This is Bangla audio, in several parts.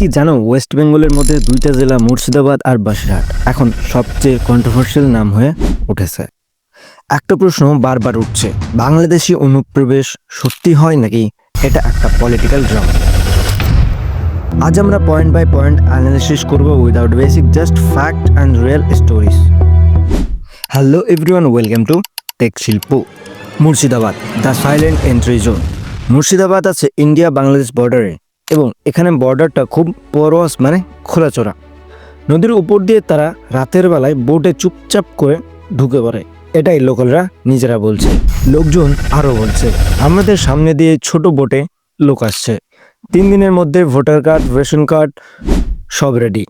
কি জানো ওয়েস্ট বেঙ্গলের মধ্যে দুইটা জেলা, মুর্শিদাবাদ আর বাসিরহাট এখন সবচেয়ে কন্ট্রোভার্সিয়াল নাম হয়ে উঠেছে। একটা প্রশ্ন বারবার উঠছে, বাংলাদেশি অনুপ্রবেশ সত্যি হয় নাকি? এটা একটা পলিটিক্যাল ড্রামা আজ আমরা পয়েন্ট বাই পয়েন্ট অ্যানালিসিস করব without basic just fact and real stories hello everyone welcome to tech শিল্প Murshidabad the silent entry zone Murshidabad আছে ইন্ডিয়া বাংলাদেশ বর্ডারে এবং এখানে বর্ডারটা খুব পরোয়াস মানে খোলাচোরা। নদীর উপর দিয়ে তারা রাতের বেলায় বোটে চুপচাপ করে ঢুকে পড়ে। এটাই লোকালরা নিজেরা বলছে। লোকজন আরও বলছে, আমাদের সামনে দিয়ে ছোট বোটে লোক আসছে। তিন দিনের মধ্যে ভোটার কার্ড, রেশন কার্ড সব রেডি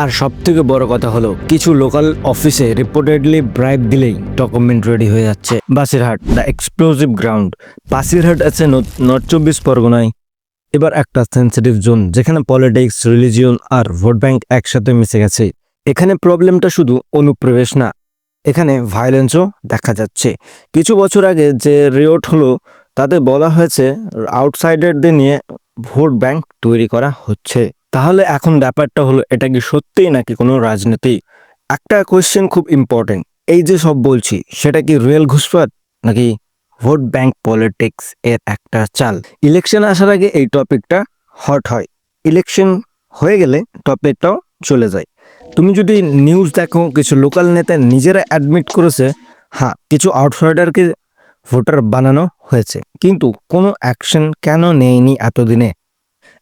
আর সব থেকে বড় কথা হলো, কিছু লোকাল অফিসে রিপোর্টেডলি ব্রাইব দিলেই ডকুমেন্ট রেডি হয়ে যাচ্ছে। Basirhat the explosive ground Basirhat আছে নর্থ চব্বিশ পরগনায়। এবার একটা সেন্সিটিভ জোন যেখানে পলিটিক্স রিলিজিয়ন আর ভোট ব্যাংক একসাথে মিশে গেছে। এখানে প্রবলেমটা শুধু অনুপ্রবেশ না, এখানে ভায়োলেন্সও দেখা যাচ্ছে। কিছু বছর আগে যে রিওট হলো, তাতে বলা হয়েছে আউটসাইডারদের নিয়ে ভোট ব্যাংক তৈরি করা হচ্ছে। তাহলে এখন ব্যাপারটা হলো, এটা কি সত্যিই নাকি কোনো রাজনীতি? একটা কোয়েশ্চেন খুব ইম্পর্টেন্ট এই যে সব বলছি, সেটা কি রিয়েল ঘুষপাত নাকি ভোট ব্যাংক পলিটিক্স এর একটা চাল। ইলেকশন আসার আগে এই টপিকটা হট হয়। ইলেকশন হয়ে গেলে টপিকটাও চলে যায়। তুমি যদি নিউজ দেখো, কিছু লোকাল নেতা নিজেরা অ্যাডমিট করেছে হ্যাঁ কিছু আউটসাইডারকে ভোটার বানানো হয়েছে। কিন্তু কোনো অ্যাকশন কেন নেয়নি এতদিনে?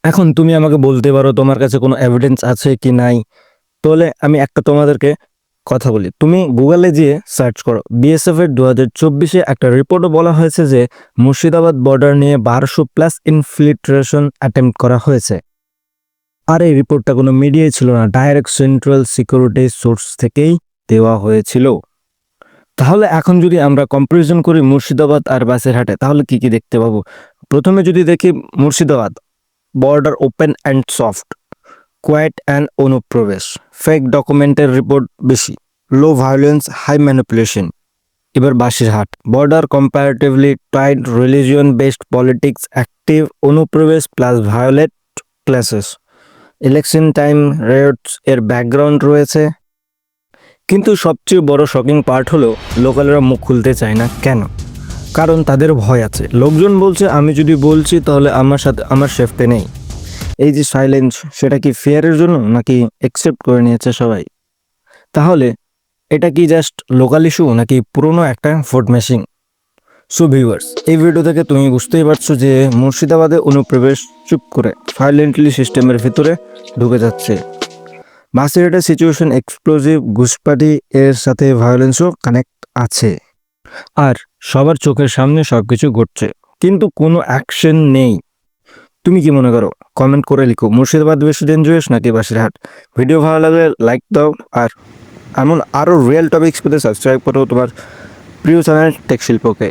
এখন তুমি আমাকে বলতে পারো তোমার কাছে কোনো এভিডেন্স আছে কি নাই? তাহলে আমি একটা তোমাদেরকে কথা বলি। তুমি গুগলে গিয়ে সার্চ করো। বিএসএফ এর দু হাজার চব্বিশে একটা রিপোর্টও বলা হয়েছে যে, মুর্শিদাবাদ বর্ডার নিয়ে বারোশো প্লাস ইনফিল্ট্রেশন অ্যাটেম্প করা হয়েছে। আর এই রিপোর্টটা কোনো মিডিয়ায় ছিল না। ডাইরেক্ট সেন্ট্রাল সিকিউরিটি সোর্স থেকেই দেওয়া হয়েছিল। তাহলে এখন যদি আমরা কম্পারিজন করি মুর্শিদাবাদ আর বাসেরহাটে, তাহলে কি কি দেখতে পাবো? প্রথমে যদি দেখি Murshidabad border open and soft quite and অনুপ্রবেশ। ফেক ডকুমেন্টের রিপোর্ট বেশি। লো ভায়োলেন্স হাই ম্যানিপুলেশন এবার Basirhat border comparatively tight religion based politics active অনুপ্রবেশ plus violent clashes election time rates এর ব্যাকগ্রাউন্ড রয়েছে। কিন্তু সবচেয়ে বড় শকিং পার্ট হলো, লোকালরা মুখ খুলতে চায় না। কেন? কারণ তাদের ভয় আছে। লোকজন বলছে, আমি যদি বলছি, তাহলে আমার সাথে, আমার সেফটি নেই। এই যে সাইলেন্স সেটা কি ফেয়ারের জন্য নাকি অ্যাকসেপ্ট করে নিয়েছে সবাই? তাহলে এটা কি জাস্ট লোকাল ইস্যু নাকি পুরনো একটা ভোট মেশিন সো ভিউয়ার্স এই ভিডিও থেকে তুমি বুঝতেই পারছ যে মুর্শিদাবাদে অনুপ্রবেশ চুপ করে ভায়োলেন্টলি সিস্টেমের ভিতরে ঢুকে যাচ্ছে। বাসের সিচুয়েশন এক্সপ্লোজিভ ঘুষপাটি এর সাথে ভায়োলেন্সও কানেক্ট আছে। আর সবার চোখের সামনে সব কিছু ঘটছে। কিন্তু কোনো অ্যাকশন নেই। তুমি কি মনে করো? কমেন্ট করে লিখো। মুর্শিদাবাদ বেশি ডেঞ্জারাস নাকি বাসিরহাট ভিডিও ভালো লাগলে লাইক দাও আর এমন আরও রিয়েল টপিক্স পেতে সাবস্ক্রাইব করো তোমার প্রিয় চ্যানেল টেক শিল্পকে